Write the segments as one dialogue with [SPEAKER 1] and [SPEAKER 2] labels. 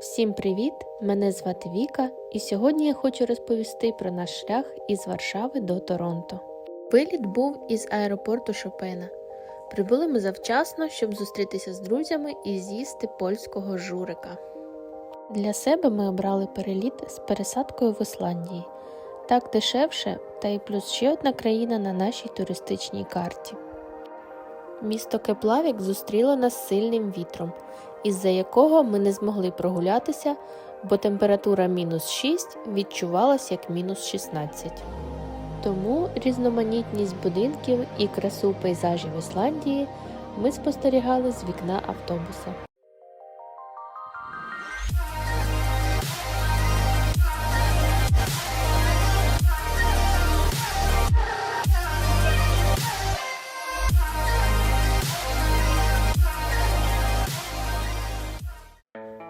[SPEAKER 1] Всім привіт! Мене звати Віка, і сьогодні я хочу розповісти про наш шлях із Варшави до Торонто. Виліт був із аеропорту Шопена. Прибули ми завчасно, щоб зустрітися з друзями і з'їсти польського журика. Для себе ми обрали переліт з пересадкою в Ісландії. Так дешевше, та й плюс ще одна країна на нашій туристичній карті. Місто Кеплавік зустріло нас сильним вітром, із-за якого ми не змогли прогулятися, бо температура мінус 6 відчувалась як мінус 16. Тому різноманітність будинків і красу пейзажів Ісландії ми спостерігали з вікна автобуса.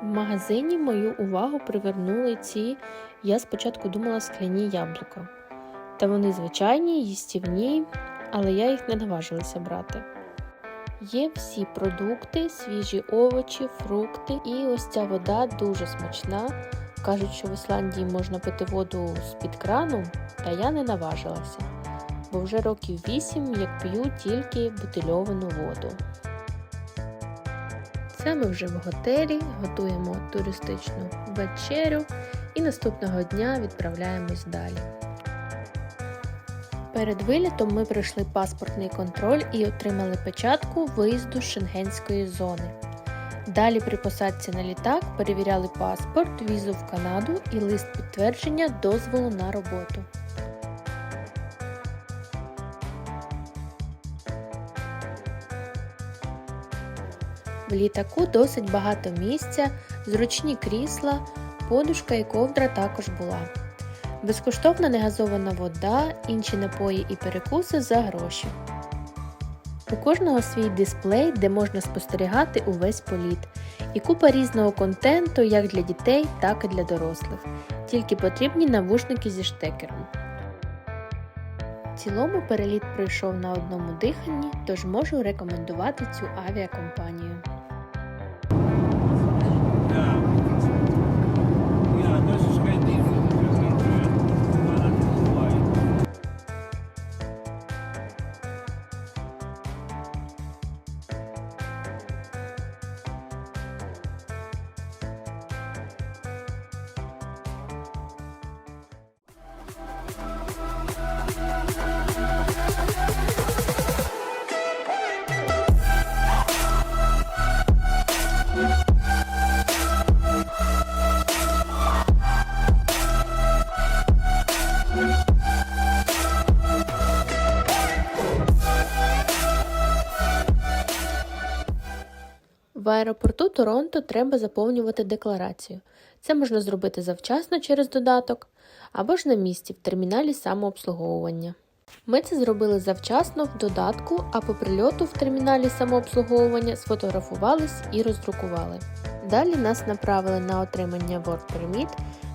[SPEAKER 1] В магазині мою увагу привернули ці, я спочатку думала, скляні яблука. Та вони звичайні, їстівні, але я їх не наважилася брати. Є всі продукти, свіжі овочі, фрукти, і ось ця вода дуже смачна. Кажуть, що в Ісландії можна пити воду з-під крану, та я не наважилася, бо вже років вісім як п'ю тільки бутильовану воду. Ми вже в готелі, готуємо туристичну вечерю і наступного дня відправляємось далі. Перед вилітом ми пройшли паспортний контроль і отримали печатку виїзду з шенгенської зони. Далі при посадці на літак перевіряли паспорт, візу в Канаду і лист підтвердження дозволу на роботу. В літаку досить багато місця, зручні крісла, подушка і ковдра також була. Безкоштовна негазована вода, інші напої і перекуси за гроші. У кожного свій дисплей, де можна спостерігати увесь політ, і купа різного контенту як для дітей, так і для дорослих. Тільки потрібні навушники зі штекером. В цілому переліт пройшов на одному диханні, тож можу рекомендувати цю авіакомпанію. В аеропорту Торонто треба заповнювати декларацію. Це можна зробити завчасно через додаток або ж на місці в терміналі самообслуговування. Ми це зробили завчасно в додатку, а по прильоту в терміналі самообслуговування сфотографувались і роздрукували. Далі нас направили на отримання Work Permit,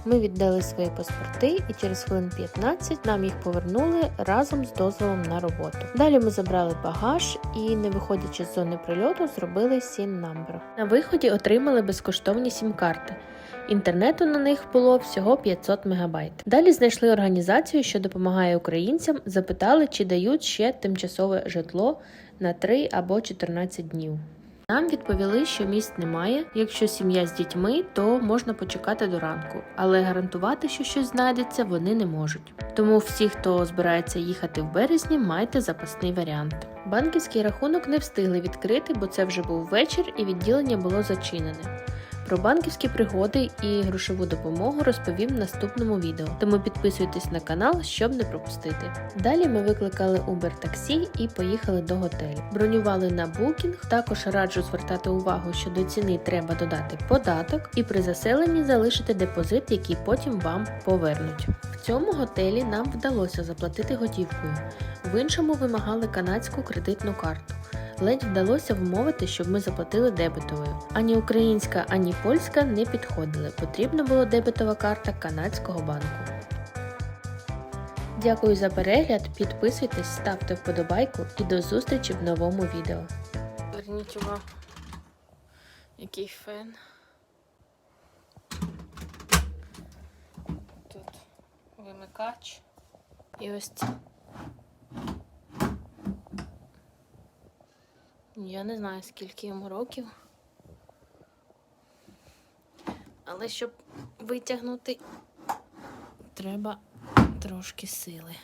[SPEAKER 1] ми віддали свої паспорти і через хвилин 15 нам їх повернули разом з дозволом на роботу. Далі ми забрали багаж і, не виходячи з зони прильоту, зробили SIN number. На виході отримали безкоштовні сім-карти. Інтернету на них було всього 500 МБ. Далі знайшли організацію, що допомагає українцям, запитали, чи дають ще тимчасове житло на 3 або 14 днів. Нам відповіли, що місць немає. Якщо сім'я з дітьми, то можна почекати до ранку, але гарантувати, що щось знайдеться, вони не можуть. Тому всі, хто збирається їхати в березні, майте запасний варіант. Банківський рахунок не встигли відкрити, бо це вже був вечір і відділення було зачинене. Про банківські пригоди і грошову допомогу розповім в наступному відео, тому підписуйтесь на канал, щоб не пропустити. Далі ми викликали Uber таксі і поїхали до готелю. Бронювали на Booking, також раджу звертати увагу, що до ціни треба додати податок і при заселенні залишити депозит, який потім вам повернуть. В цьому готелі нам вдалося заплатити готівкою, в іншому вимагали канадську кредитну карту ледь вдалося вмовити, щоб ми заплатили дебетовою. Ані українська, ані польська не підходили. Потрібна була дебетова карта канадського банку. Дякую за перегляд, підписуйтесь, ставте вподобайку і до зустрічі в новому відео. Верніть увагу, який фен. Тут вимикач і ось. Я не знаю, скільки йому років. Але щоб витягнути, треба трошки сили.